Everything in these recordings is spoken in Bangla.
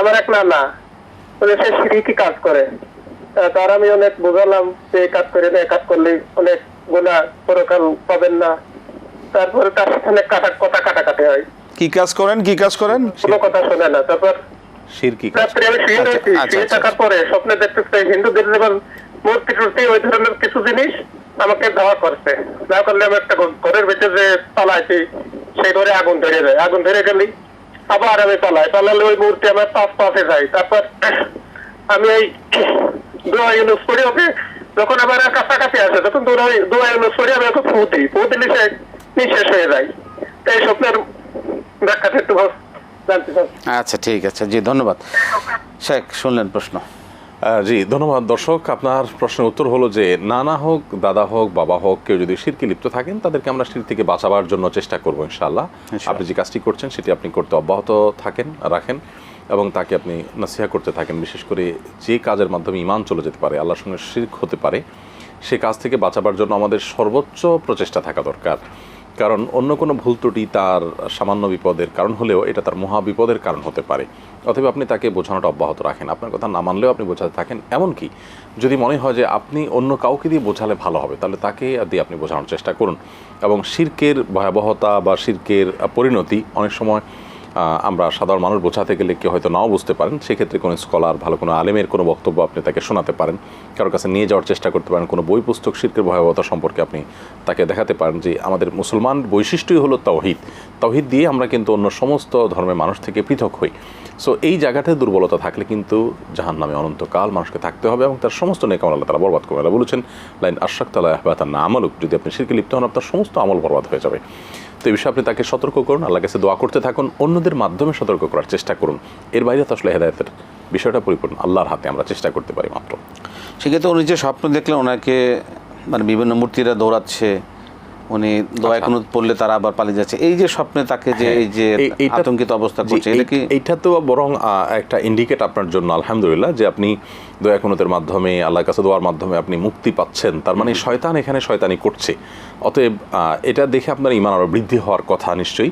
আমার এক নানা মানে সে সিঁড়িটি কাজ করে? তার আমি অনেক বোঝালাম যে কাজ করে না কাজ করলে অনেক গোনা পরকাল পাবেন না। তারপরে তার সাথে অনেক কাটা কথা কাটাকাটি হয়। কি কাজ করেন? কি কাজ করেন? কোনো কথা শোনে না। তারপর শিরকি কাজ? রাত্রে আমি শুয়ে আচ্ছা, আচ্ছা, আচ্ছা, থাকার পরে স্বপ্নে দেখতেছে হিন্দুদের যেমন মূর্তি টুর্তি ওই ধরনের কিছু জিনিস আমাকে দেওয়া করছে। দেওয়া করলে আমি একটা ঘরের ভিতরে যে পালাইছি সেই ঘরে আগুন ধরে যায়। আগুন ধরে গেলি আবার আমি পালাই। পালালে ওই মুহূর্তে আমার পাঁচ পাশে যাই তারপর আমি এই দোয়া ইউনুস করি, ওকে? যখন আমার কাছাকাছি আসে, তখন দোয়া দোয়া ইউনুস করি, আমি ওকে ফু দিই। ফু দিলে সে নিঃশেষ হয়ে যায়। তো এই স্বপ্নের ব্যাখ্যাটা একটু জানতে আচ্ছা ঠিক আছে। জি, ধন্যবাদ। শেখ, শুনলেন প্রশ্ন। জি ধন্যবাদ দর্শক। আপনার প্রশ্নের উত্তর হলো যে নানা হোক দাদা হোক বাবা হোক কেউ যদি শিরকে লিপ্ত থাকেন তাদেরকে আমরা শির থেকে বাঁচাবার জন্য চেষ্টা করব ইনশাআল্লাহ। ইনশাআল্লাহ। আপনি যে কাজটি করছেন সেটি আপনি করতে অব্যাহত থাকেন রাখেন এবং তাকে আপনি নাসিহা করতে থাকেন। বিশেষ করে যে কাজের মাধ্যমে ইমান চলে যেতে পারে আল্লাহর সঙ্গে শির্ক হতে পারে সে কাজ থেকে বাঁচাবার জন্য আমাদের সর্বোচ্চ প্রচেষ্টা থাকা দরকার। কারণ অন্য কোনো ভুল ত্রুটি তার সামান্য বিপদের কারণ হলেও এটা তার মহা বিপদের কারণ হতে পারে। অথবা আপনি তাকে বোঝানোটা অব্যাহত রাখেন। আপনার কথা না মানলেও আপনি বোঝাতে থাকেন। এমনকি যদি মনে হয় যে আপনি অন্য কাউকে দিয়ে বোঝালে ভালো হবে, তাহলে তাকে দিয়ে আপনি বোঝানোর চেষ্টা করুন। এবং শির্কের ভয়াবহতা বা শির্কের পরিণতি অনেক সময় আমরা সাধারণ মানুষ বোঝাতে গেলে কেউ হয়তো নাও বুঝতে পারেন। সেক্ষেত্রে কোনো স্কলার, ভালো কোনো আলেমের কোনো বক্তব্য আপনি তাকে শোনাতে পারেন। কারোর কাছে নিয়ে যাওয়ার চেষ্টা করতে পারেন। কোনো বই, পুস্তক, শিল্পের ভয়াবহতা সম্পর্কে আপনি তাকে দেখাতে পারেন যে আমাদের মুসলমান বৈশিষ্ট্যই হলো তৌহিদ তৌহিদ দিয়ে আমরা কিন্তু অন্য সমস্ত ধর্মের মানুষ থেকে পৃথক হই। সো এই জায়গাটায় দুর্বলতা থাকলে কিন্তু জাহান নামে অনন্তকাল মানুষকে থাকতে হবে এবং তার সমস্ত নেকাম আল্লাহ তারা বরবাদ করে বলেছেন, লাইন আশাক তালা না আমলুক। যদি আপনি শিরকে লিপ্ত হন, আপনার সমস্ত আমল বরবাদ হয়ে যাবে। তো এই বিষয়ে আপনি তাকে সতর্ক করুন আল্লাহ কাছে দোয়া করতে থাকুন, অন্যদের মাধ্যমে সতর্ক করার চেষ্টা করুন। এর বাইরে তো আসলে হেদায়তের বিষয়টা পরিপূর্ণ, আল্লাহর হাতে আমরা চেষ্টা করতে পারি মাত্র। সেক্ষেত্রে উনি যে স্বপ্ন দেখলেন, ওনাকে মানে বিভিন্ন মূর্তিরা দৌড়াচ্ছে উনি দোয়া আচ্ছা। পড়লে তারা আবার পালিয়ে যাচ্ছে। এই যে স্বপ্নে তাকে যে এই যে হ্যাঁ, এই- এইটা- আতঙ্কিত অবস্থা করছে এটা কি এটা তো বরং একটা ইন্ডিকেট আপনার জন্য আলহামদুলিল্লাহ যে আপনি দয়া কুনতের মাধ্যমে আল্লাহর কাছে দোয়ার মাধ্যমে আপনি মুক্তি পাচ্ছেন। তার মানে শয়তান এখানে শয়তানি করছে। অতএব এটা দেখে আপনার ইমান আরও বৃদ্ধি হওয়ার কথা নিশ্চয়ই।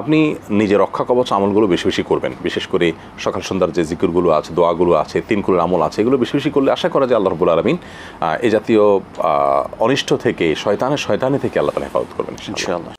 আপনি নিজে রক্ষা কবচ আমলগুলো বেশি বেশি করবেন বিশেষ করে সকাল সন্ধ্যার যে জিকিরগুলো আছে, দোয়াগুলো আছে, তিনকুলের আমল আছে, এগুলো বেশি বেশি করলে আশা করা যায় আল্লাহ রবুল আলমিন এ জাতীয় অনিষ্ট থেকে শয়তানে শয়তানি থেকে আল্লাহ হেফাজত করবেন। ইনশাআল্লাহ